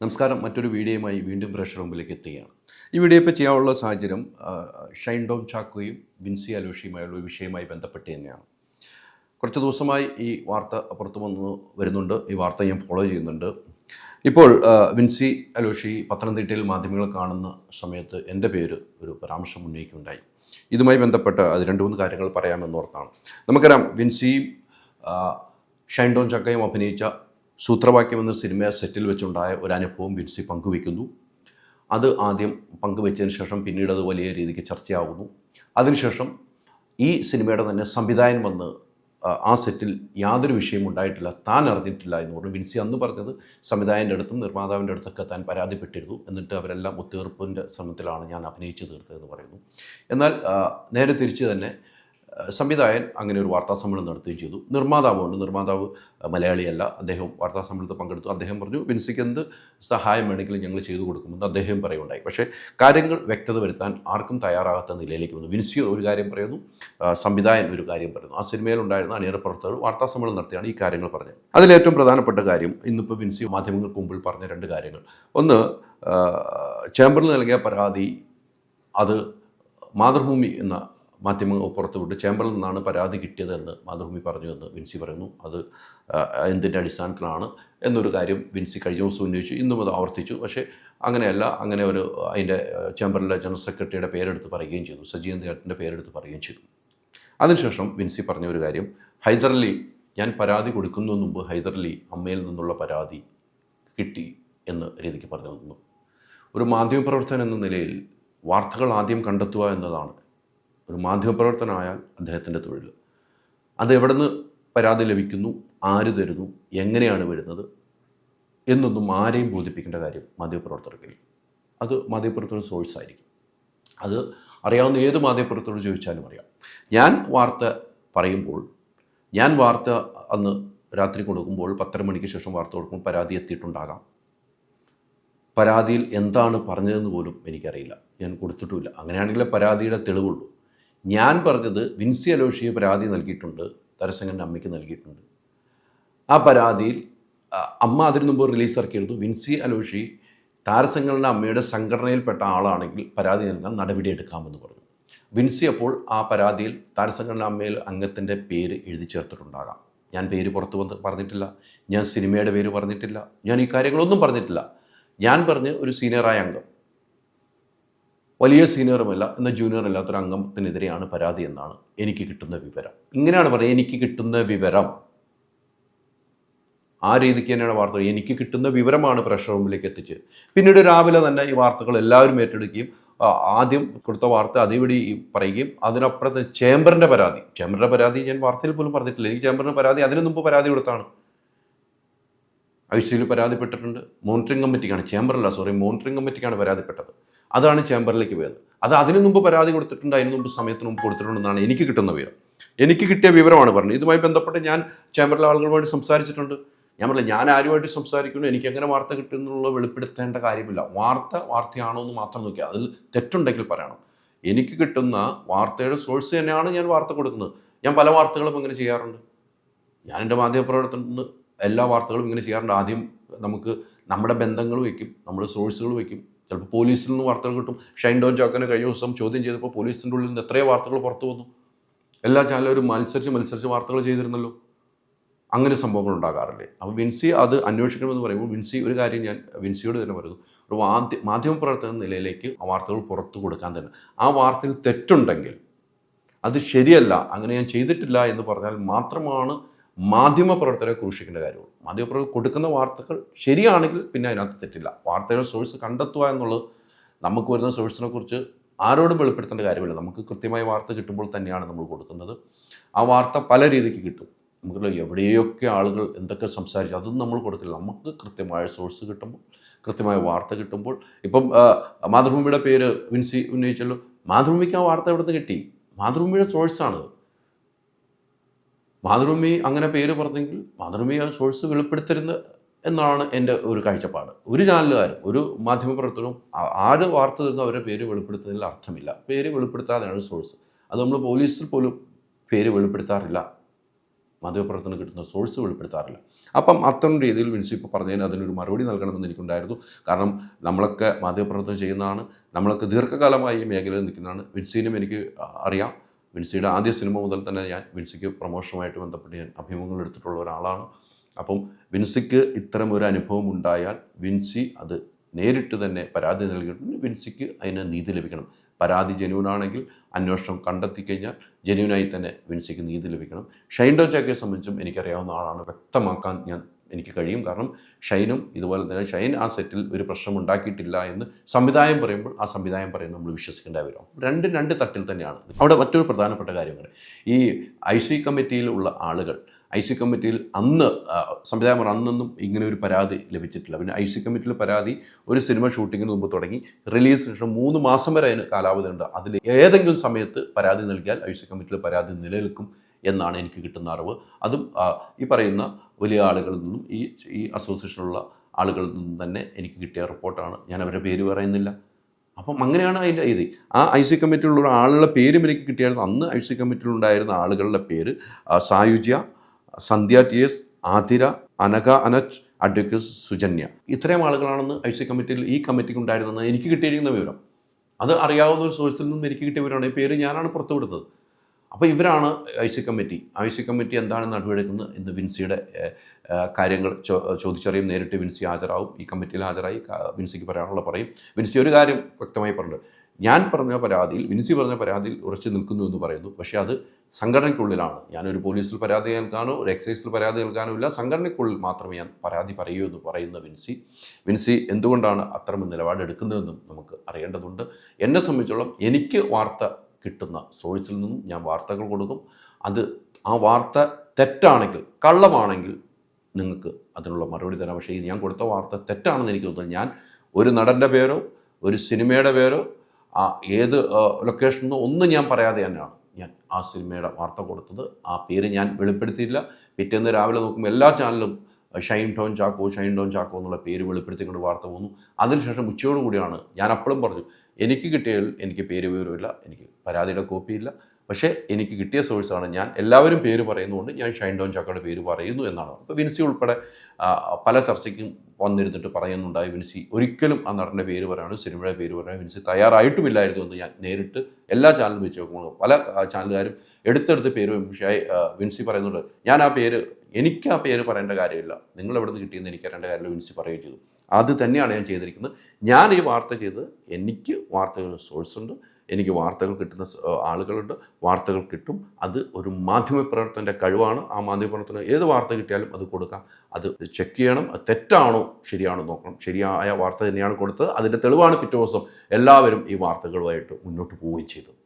നമസ്കാരം. മറ്റൊരു വീഡിയോയുമായി വീണ്ടും പ്രഷർ മുമ്പിലേക്ക് എത്തുകയാണ്. ഈ വീഡിയോ ഇപ്പോൾ ചെയ്യാനുള്ള സാഹചര്യം ഷൈൻ ഡോം ചാക്കോയും വിൻസി അലോഷിയുമായുള്ള ഒരു വിഷയവുമായി ബന്ധപ്പെട്ട് തന്നെയാണ്. കുറച്ച് ദിവസമായി ഈ വാർത്ത പുറത്തു വന്നു വരുന്നുണ്ട്. ഈ വാർത്ത ഞാൻ ഫോളോ ചെയ്യുന്നുണ്ട്. ഇപ്പോൾ വിൻസി അലോഷി പത്തനംതിട്ടയിൽ മാധ്യമങ്ങൾ കാണുന്ന സമയത്ത് എന്റെ പേര് ഒരു പരാമർശം ഉന്നയിക്കുകയുണ്ടായി. ഇതുമായി ബന്ധപ്പെട്ട് അത് രണ്ട് മൂന്ന് കാര്യങ്ങൾ പറയാമെന്നോർത്താണ് നമുക്കറിയാം വിൻസിയും ഷൈൻ ഡോൺ ചക്കയും അഭിനയിച്ച സൂത്രവാക്യം എന്ന സിനിമ സെറ്റിൽ വെച്ചുണ്ടായ ഒരു അനുഭവം വിൻസി പങ്കുവെക്കുന്നു അത് ആദ്യം പങ്കുവെച്ചതിന് ശേഷം പിന്നീട് അത് വലിയ രീതിക്ക് ചർച്ചയാകുന്നു അതിനുശേഷം ഈ സിനിമയുടെ തന്നെ സംവിധായകൻ വന്ന് ആ, സെറ്റിൽ യാതൊരു വിഷയം ഉണ്ടായിട്ടില്ല താൻ അറിഞ്ഞിട്ടില്ല എന്ന് പറഞ്ഞു വിൻസി അന്ന് പറഞ്ഞത് സംവിധായകന്റെ അടുത്തും നിർമ്മാതാവിന്റെ അടുത്തൊക്കെ താൻ പരാതിപ്പെട്ടിരുന്നു എന്നിട്ട് അവരെല്ലാം ഒത്തുതീർപ്പിന്റെ ശ്രമത്തിലാണ് ഞാൻ അഭിനയിച്ചു തീർത്തതെന്ന് പറയുന്നു. എന്നാൽ നേരെ തിരിച്ച് തന്നെ സംവിധായകൻ അങ്ങനെ ഒരു വാർത്താ സമ്മേളനം നടത്തുകയും ചെയ്തു. നിർമ്മാതാവുണ്ട് നിർമ്മാതാവ് മലയാളിയല്ല. അദ്ദേഹം വാർത്താ സമ്മേളനത്തിൽ പങ്കെടുത്തു. അദ്ദേഹം പറഞ്ഞു വിൻസിക്ക് എന്ത് സഹായം വേണമെങ്കിലും ഞങ്ങൾ ചെയ്തു കൊടുക്കുമെന്ന് അദ്ദേഹം പറയുകയുണ്ടായി. പക്ഷേ കാര്യങ്ങൾ വ്യക്തത വരുത്താൻ ആർക്കും തയ്യാറാകാത്ത നിലയിലേക്ക് വന്നു. വിൻസി ഒരു കാര്യം പറയുന്നു സംവിധായൻ ഒരു കാര്യം പറയുന്നു. ആ സിനിമയിലുണ്ടായിരുന്ന അണിയറ പ്രവർത്തകർ വാർത്താ സമ്മേളനം നടത്തിയാണ് ഈ കാര്യങ്ങൾ പറഞ്ഞത്. അതിലേറ്റവും പ്രധാനപ്പെട്ട കാര്യം ഇന്നിപ്പോൾ വിൻസി മാധ്യമങ്ങൾക്ക് മുമ്പിൽ പറഞ്ഞ രണ്ട് കാര്യങ്ങൾ. ഒന്ന് ചേംബറിൽ നൽകിയ പരാതി അത് മാതൃഭൂമി എന്ന മാധ്യമങ്ങൾ പുറത്തുവിട്ട് ചേംബറിൽ നിന്നാണ് പരാതി കിട്ടിയതെന്ന് മാതൃഭൂമി പറഞ്ഞു എന്ന് വിൻസി പറയുന്നു. അത് എന്തിന്റെ അടിസ്ഥാനത്തിലാണ് എന്നൊരു കാര്യം വിൻസി കഴിഞ്ഞ ദിവസം ഉന്നയിച്ചു. ഇന്നും അത് ആവർത്തിച്ചു. പക്ഷേ അങ്ങനെയല്ല അങ്ങനെ ഒരു അതിന്റെ ചേംബറിലെ ജനറൽ സെക്രട്ടറിയുടെ പേരെടുത്ത് പറയുകയും ചെയ്തു. സജീവൻ ഏട്ടന്റെ പേരെടുത്ത് പറയുകയും ചെയ്തു. അതിനുശേഷം വിൻസി പറഞ്ഞ ഒരു കാര്യം ഹൈദരലി ഞാൻ പരാതി കൊടുക്കുന്നതിന് മുമ്പ് ഹൈദരലി അമ്മയിൽ നിന്നുള്ള പരാതി കിട്ടി എന്ന് രീതിക്ക് പറഞ്ഞു തന്നു ഒരു മാധ്യമപ്രവർത്തകൻ എന്ന നിലയിൽ വാർത്തകൾ ആദ്യം കണ്ടെത്തുക എന്നതാണ് ഒരു മാധ്യമപ്രവർത്തനമായാൽ അദ്ദേഹത്തിന്റെ തൊഴിൽ. അത് എവിടെ നിന്ന് പരാതി ലഭിക്കുന്നു? ആര് തരുന്നു? എങ്ങനെയാണ് വരുന്നത്? എന്നൊന്നും ആരെയും ബോധിപ്പിക്കേണ്ട കാര്യം മാധ്യമപ്രവർത്തകർക്കില്ല. അത് മാധ്യമപ്രവർത്തകർ സോഴ്സ് ആയിരിക്കും. അത് അറിയാവുന്ന ഏത് മാധ്യമപ്രവർത്തകരോട് ചോദിച്ചാലും അറിയാം. ഞാൻ വാർത്ത പറയുമ്പോൾ ഞാൻ വാർത്ത അന്ന് രാത്രി കൊടുക്കുമ്പോൾ പത്തര മണിക്ക് ശേഷം വാർത്ത കൊടുക്കുമ്പോൾ പരാതി എത്തിയിട്ടുണ്ടാകാം. പരാതിയിൽ എന്താണ് പറഞ്ഞതെന്ന് പോലും എനിക്കറിയില്ല. ഞാൻ കൊടുത്തിട്ടുമില്ല. അങ്ങനെയാണെങ്കിൽ പരാതിയുടെ തെളിവുള്ളൂ. ഞാൻ പറഞ്ഞത് വിൻസി അലോഷിയെ പരാതി നൽകിയിട്ടുണ്ട് തരസംഗന്റെ അമ്മയ്ക്ക് നൽകിയിട്ടുണ്ട്. ആ പരാതിയിൽ അമ്മ അതിനു മുമ്പ് റിലീസ് ഇറക്കിയിരുന്നു. വിൻസി അലോഷി താരസംഘങ്ങളുടെ അമ്മയുടെ സംഘടനയിൽപ്പെട്ട ആളാണെങ്കിൽ പരാതി നൽകാൻ നടപടിയെടുക്കാമെന്ന് പറഞ്ഞു. വിൻസി അപ്പോൾ ആ പരാതിയിൽ താരസംഘടന അമ്മയിൽ അംഗത്തിന്റെ പേര് എഴുതി ചേർത്തിട്ടുണ്ടാകാം. ഞാൻ പേര് പുറത്തു വന്ന് പറഞ്ഞിട്ടില്ല. ഞാൻ സിനിമയുടെ പേര് പറഞ്ഞിട്ടില്ല. ഞാൻ ഈ കാര്യങ്ങളൊന്നും പറഞ്ഞിട്ടില്ല. ഞാൻ പറഞ്ഞ് ഒരു സീനിയറായ അംഗം. വലിയ സീനിയറുമല്ല എന്ന ജൂനിയർ അല്ലാത്തൊരു അംഗത്തിനെതിരെയാണ് പരാതി എന്നാണ് എനിക്ക് കിട്ടുന്ന വിവരം. ഇങ്ങനെയാണ് പറയുന്നത് എനിക്ക് കിട്ടുന്ന വിവരം. ആ രീതിക്ക് തന്നെയാണ് വാർത്തകൾ എനിക്ക് കിട്ടുന്ന വിവരമാണ് പ്രഷർ റൂമിലേക്ക് എത്തിച്ച്. പിന്നീട് രാവിലെ തന്നെ ഈ വാർത്തകൾ എല്ലാവരും ഏറ്റെടുക്കുകയും ആദ്യം കൊടുത്ത വാർത്ത അതേപടി പറയുകയും അതിനപ്പുറത്ത് ചേംബറിന്റെ പരാതി. ചേംബറിന്റെ പരാതി ഞാൻ വാർത്തയിൽ പോലും പറഞ്ഞിട്ടില്ല. എനിക്ക് ചേംബറിന്റെ പരാതി അതിനു മുമ്പ് പരാതി കൊടുത്താണ്. ഐ സിയിൽ പരാതിപ്പെട്ടിട്ടുണ്ട്. മോണിറ്ററിംഗ് കമ്മിറ്റിക്കാണ് ചേംബറല്ല സോറി മോണിറ്ററിംഗ് കമ്മിറ്റിക്കാണ് പരാതിപ്പെട്ടത്. അതാണ് ചേംബറിലേക്ക് പോയത്. അത് അതിനു മുമ്പ് പരാതി കൊടുത്തിട്ടുണ്ട് അതിനു മുമ്പ് സമയത്തിന് മുമ്പ് കൊടുത്തിട്ടുണ്ടെന്നാണ് എനിക്ക് കിട്ടുന്ന വിവരം. എനിക്ക് കിട്ടിയ വിവരമാണ് പറഞ്ഞത്. ഇതുമായി ബന്ധപ്പെട്ട് ഞാൻ ചേംബറിലെ ആളുകളുമായിട്ട് സംസാരിച്ചിട്ടുണ്ട്. ഞാൻ പറഞ്ഞില്ല ഞാൻ ആരുമായിട്ട് സംസാരിക്കുന്നു എനിക്ക് എങ്ങനെ വാർത്ത കിട്ടുന്നുള്ള വെളിപ്പെടുത്തേണ്ട കാര്യമില്ല. വാർത്ത വാർത്തയാണോ എന്ന് മാത്രം നോക്കിയാൽ അതിൽ തെറ്റുണ്ടെങ്കിൽ പറയണം. എനിക്ക് കിട്ടുന്ന വാർത്തയുടെ സോഴ്സ് തന്നെയാണ് ഞാൻ വാർത്ത കൊടുക്കുന്നത്. ഞാൻ പല വാർത്തകളും അങ്ങനെ ചെയ്യാറുണ്ട്. ഞാൻ എന്റെ മാധ്യമപ്രവർത്തനത്തിന് എല്ലാ വാർത്തകളും ഇങ്ങനെ ചെയ്യാറുണ്ട്. ആദ്യം നമുക്ക് നമ്മുടെ ബന്ധങ്ങൾ വയ്ക്കും നമ്മുടെ സോഴ്സുകൾ വയ്ക്കും. ചിലപ്പോൾ പോലീസിൽ നിന്ന് വാർത്തകൾ കിട്ടും. ഷൈൻ ഡോൺ ജോക്കനെ കഴിഞ്ഞ ദിവസം ചോദ്യം ചെയ്തപ്പോൾ പോലീസിന്റെ ഉള്ളിൽ നിന്ന് എത്രയോ വാർത്തകൾ പുറത്തു വന്നു. എല്ലാ ചാനലും മത്സരിച്ച് മത്സരിച്ച് വാർത്തകൾ ചെയ്തിരുന്നല്ലോ. അങ്ങനെ സംഭവങ്ങൾ ഉണ്ടാകാറില്ലേ? അപ്പോൾ വിൻസി അത് അന്വേഷിക്കണമെന്ന് പറയുമ്പോൾ വിൻസി ഒരു കാര്യം ഞാൻ വിൻസിയോട് തന്നെ പറയുന്നു. ഒരു മാധ്യ മാധ്യമപ്രവർത്തക നിലയിലേക്ക് ആ വാർത്തകൾ പുറത്തു കൊടുക്കാൻ തന്നെ. ആ വാർത്തയിൽ തെറ്റുണ്ടെങ്കിൽ അത് ശരിയല്ല അങ്ങനെ ഞാൻ ചെയ്തിട്ടില്ല എന്ന് പറഞ്ഞാൽ മാത്രമാണ് മാധ്യമപ്രവർത്തകരെ ക്രൂശിക്കേണ്ട കാര്യമുള്ളൂ. മാധ്യമപ്രവർത്തകർ കൊടുക്കുന്ന വാർത്തകൾ ശരിയാണെങ്കിൽ പിന്നെ അതിനകത്ത് തെറ്റില്ല. വാർത്തകൾ സോഴ്സ് കണ്ടെത്തുക എന്നുള്ളത് നമുക്ക് വരുന്ന സോഴ്സിനെ കുറിച്ച് ആരോടും വെളിപ്പെടുത്തേണ്ട കാര്യമില്ല. നമുക്ക് കൃത്യമായ വാർത്ത കിട്ടുമ്പോൾ തന്നെയാണ് നമ്മൾ കൊടുക്കുന്നത്. ആ വാർത്ത പല രീതിക്ക് കിട്ടും. നമുക്ക് എവിടെയൊക്കെ ആളുകൾ എന്തൊക്കെ സംസാരിച്ചു അതൊന്നും നമ്മൾ കൊടുക്കില്ല. നമുക്ക് കൃത്യമായ സോഴ്സ് കിട്ടുമ്പോൾ കൃത്യമായ വാർത്ത കിട്ടുമ്പോൾ ഇപ്പം മാതൃഭൂമിയുടെ പേര് വിൻസി ഉന്നയിച്ചല്ലോ. മാതൃഭൂമിക്ക് ആ വാർത്ത എവിടെ നിന്ന് കിട്ടി? മാതൃഭൂമിയുടെ സോഴ്സാണ്. മാതൃഭൂമി അങ്ങനെ പേര് പറഞ്ഞെങ്കിൽ മാതൃഭൂമി ആ സോഴ്സ് വെളിപ്പെടുത്തരുന്ന എന്നാണ് എന്റെ ഒരു കാഴ്ചപ്പാട്. ഒരു ചാനലുകാരും ഒരു മാധ്യമപ്രവർത്തകരും ആര് വാർത്ത തരുന്ന അവരുടെ പേര് വെളിപ്പെടുത്തുന്നതിൽ അർത്ഥമില്ല. പേര് വെളിപ്പെടുത്താതെയാണ് സോഴ്സ് അത് നമ്മൾ പോലീസിൽ പോലും പേര് വെളിപ്പെടുത്താറില്ല. മാധ്യമപ്രവർത്തനം കിട്ടുന്ന സോഴ്സ് വെളിപ്പെടുത്താറില്ല. അപ്പം അത്തരം രീതിയിൽ വിൻസി ഇപ്പോൾ പറഞ്ഞതിന് അതിനൊരു മറുപടി നൽകണമെന്ന് എനിക്കുണ്ടായിരുന്നു. കാരണം നമ്മളൊക്കെ മാധ്യമപ്രവർത്തനം ചെയ്യുന്നതാണ്. നമ്മളൊക്കെ ദീർഘകാലമായി ഈ മേഖലയിൽ നിൽക്കുന്നതാണ്. വിൻസിനും എനിക്ക് അറിയാം. വിൻസിയുടെ ആദ്യ സിനിമ മുതൽ തന്നെ ഞാൻ വിൻസിക്ക് പ്രൊമോഷനുമായിട്ട് ബന്ധപ്പെട്ട് ഞാൻ അഭിമുഖങ്ങൾ എടുത്തിട്ടുള്ള ഒരാളാണ്. അപ്പം വിൻസിക്ക് ഇത്തരം ഒരു അനുഭവം ഉണ്ടായാൽ വിൻസി അത് നേരിട്ട് തന്നെ പരാതി നൽകിയിട്ടുണ്ട്. വിൻസിക്ക് അതിന് നീതി ലഭിക്കണം. പരാതി ജനുവിനാണെങ്കിൽ അന്വേഷണം കണ്ടെത്തി കഴിഞ്ഞാൽ ജനുവിനായി തന്നെ വിൻസിക്ക് നീതി ലഭിക്കണം. ഷൈൻഡോ ചാക്കയെ സംബന്ധിച്ചും എനിക്കറിയാവുന്ന ആളാണ്. വ്യക്തമാക്കാൻ ഞാൻ എനിക്ക് കഴിയും. കാരണം ഷൈനും ഇതുപോലെ തന്നെ ഷൈൻ ആ സെറ്റിൽ ഒരു പ്രശ്നം ഉണ്ടാക്കിയിട്ടില്ല എന്ന് സംവിധായം പറയുമ്പോൾ ആ സംവിധായം പറയുന്നത് നമ്മൾ വിശ്വസിക്കേണ്ട വരും. രണ്ടും രണ്ട് തട്ടിൽ തന്നെയാണ്. അവിടെ മറ്റൊരു പ്രധാനപ്പെട്ട കാര്യങ്ങൾ ഈ ഐ സി കമ്മിറ്റിയിലുള്ള ആളുകൾ ഐ സി കമ്മിറ്റിയിൽ അന്ന് ആ, സംവിധായകർ പറഞ്ഞു, അന്നൊന്നും ഇങ്ങനെ ഒരു പരാതി ലഭിച്ചിട്ടില്ല. പിന്നെ ഐ സി കമ്മിറ്റിയിൽ പരാതി ഒരു സിനിമ ഷൂട്ടിങ്ങിന് മുമ്പ് തുടങ്ങി റിലീസിന് ശേഷം മൂന്ന് മാസം വരെ അതിന് കാലാവധി ഉണ്ട്. അതിൽ ഏതെങ്കിലും സമയത്ത് പരാതി നൽകിയാൽ ഐ സി കമ്മിറ്റിയിൽ പരാതി നിലനിൽക്കും. എന്നാണ് എനിക്ക് കിട്ടുന്ന അറിവ്. അതും ഈ പറയുന്ന വലിയ ആളുകളിൽ നിന്നും ഈ ഈ അസോസിയേഷനിലുള്ള ആളുകളിൽ നിന്നും തന്നെ എനിക്ക് കിട്ടിയ റിപ്പോർട്ടാണ്. ഞാൻ അവരുടെ പേര് പറയുന്നില്ല. അപ്പം അങ്ങനെയാണ് അതിന്റെ ഇത്. ആ ഐ സി കമ്മിറ്റിയിലുള്ള ആളുടെ പേരും എനിക്ക് കിട്ടിയായിരുന്നു. അന്ന് ഐ സി കമ്മിറ്റിയിലുണ്ടായിരുന്ന ആളുകളുടെ പേര് സായുജ്യ സന്ധ്യ ടി എസ് ആതിര അനഘ അനച്ച് അഡ്വക്കേറ്റ് സുജന്യ. ഇത്രയും ആളുകളാണെന്ന് ഐ സി കമ്മിറ്റിയിൽ ഈ കമ്മിറ്റിക്ക് ഉണ്ടായിരുന്നെന്ന് എനിക്ക് കിട്ടിയിരിക്കുന്ന വിവരം. അത് അറിയാവുന്ന ഒരു സോഴ്സിൽ നിന്നും എനിക്ക് കിട്ടിയ വിവരമാണ്. ഈ പേര് ഞാനാണ് പുറത്തുവിടുന്നത്. അപ്പോൾ ഇവരാണ് I C committee. I C committee എന്താണ് നടപടിയെടുക്കുന്നത് ഇന്ന് വിൻസിയുടെ കാര്യങ്ങൾ ചോ ചോദിച്ചറിയും നേരിട്ട് വിൻസി ഹാജരാകും ഈ കമ്മിറ്റിയിൽ ഹാജരായി വിൻസിക്ക് പറയാനുള്ള പറയും. വിൻസി ഒരു കാര്യം വ്യക്തമായി പറഞ്ഞു ഞാൻ പറഞ്ഞ പരാതിയിൽ വിൻസി പറഞ്ഞ പരാതിയിൽ ഉറച്ചു നിൽക്കുന്നു എന്ന് പറയുന്നു. പക്ഷേ അത് സംഘടനയ്ക്കുള്ളിലാണ്. ഞാനൊരു പോലീസിൽ പരാതി നൽകാനോ ഒരു എക്സൈസിൽ പരാതി നൽകാനോ ഇല്ല. സംഘടനയ്ക്കുള്ളിൽ മാത്രമേ ഞാൻ പരാതി പറയൂ എന്ന് പറയുന്ന വിൻസി. വിൻസി എന്തുകൊണ്ടാണ് അത്തരം നിലപാടെടുക്കുന്നതെന്നും നമുക്ക് അറിയേണ്ടതുണ്ട്. എന്നെ സംബന്ധിച്ചോളം എനിക്ക് വാർത്ത കിട്ടുന്ന സോഴ്സിൽ നിന്നും ഞാൻ വാർത്തകൾ കൊടുക്കും. അത് ആ വാർത്ത തെറ്റാണെങ്കിൽ കള്ളമാണെങ്കിൽ നിങ്ങൾക്ക് അതിനുള്ള മറുപടി തരാം. പക്ഷേ ഞാൻ കൊടുത്ത വാർത്ത തെറ്റാണെന്ന് എനിക്ക് തോന്നുന്നു. ഞാൻ ഒരു നടന്റെ പേരോ ഒരു സിനിമയുടെ പേരോ ആ ഏത് ലൊക്കേഷനോ ഒന്നും ഞാൻ പറയാതെ തന്നെയാണ് ഞാൻ ആ സിനിമയുടെ വാർത്ത കൊടുത്തത്. ആ പേര് ഞാൻ വെളിപ്പെടുത്തിയില്ല പിറ്റേന്ന് രാവിലെ നോക്കുമ്പോൾ എല്ലാ ചാനലും ഷൈൻ ടോൺ ചാക്കോ ഷൈൻ ടോൺ ചാക്കോ എന്നുള്ള പേര് വെളിപ്പെടുത്തിക്കൊണ്ട് വാർത്ത പോകുന്നു അതിനുശേഷം ഉച്ചയോടുകൂടിയാണ് ഞാൻ അപ്പോഴും പറഞ്ഞു എനിക്ക് കിട്ടിയതിൽ എനിക്ക് പേര് വിവരമില്ല എനിക്ക് പരാതിയുടെ കോപ്പിയില്ല പക്ഷേ എനിക്ക് കിട്ടിയ സോഴ്സാണ് ഞാൻ എല്ലാവരും പേര് പറയുന്നതുകൊണ്ട് ഞാൻ ഷൈൻ ഡോൺ ചാക്കോയുടെ പേര് പറയുന്നു എന്നാണ് അപ്പോൾ വിൻസി ഉൾപ്പെടെ പല ചർച്ചയ്ക്കും വന്നിരുന്നിട്ട് പറയുന്നുണ്ടായി വിൻസി ഒരിക്കലും ആ നടന്റെ പേര് പറയാനോ സിനിമയുടെ പേര് പറയാനോ വിൻസി തയ്യാറായിട്ടുമില്ലായിരുന്നു എന്ന് ഞാൻ നേരിട്ട് എല്ലാ ചാനലും വെച്ച് നോക്കുമ്പോൾ പല ചാനലുകാരും എടുത്തെടുത്ത് പേര്. പക്ഷേ വിൻസി പറയുന്നുണ്ട് ഞാൻ ആ പേര് എനിക്ക് ആ പേര് പറയേണ്ട കാര്യമില്ല. നിങ്ങൾ എവിടെ നിന്ന് കിട്ടിയെന്ന് എനിക്ക് അറിയേണ്ട കാര്യമില്ല വിളിച്ച് പറയുകയും ചെയ്തു. അത് തന്നെയാണ് ഞാൻ ചെയ്തിരിക്കുന്നത്. ഞാൻ ഈ വാർത്ത ചെയ്ത് എനിക്ക് വാർത്തകൾ സോഴ്സ് ഉണ്ട് എനിക്ക് വാർത്തകൾ കിട്ടുന്ന ആളുകളുണ്ട്. വാർത്തകൾ കിട്ടും. അത് ഒരു മാധ്യമപ്രവർത്തന്റെ കഴിവാണ്. ആ മാധ്യമപ്രവർത്തനം ഏത് വാർത്ത കിട്ടിയാലും അത് കൊടുക്കാം. അത് ചെക്ക് ചെയ്യണം. അത് തെറ്റാണോ? ശരിയാണോ നോക്കണം. ശരിയായ വാർത്ത തന്നെയാണ് കൊടുത്തത്. അതിന്റെ തെളിവാണ് പിറ്റേ ദിവസം എല്ലാവരും ഈ വാർത്തകളുമായിട്ട് മുന്നോട്ട് പോവുകയും ചെയ്തത്.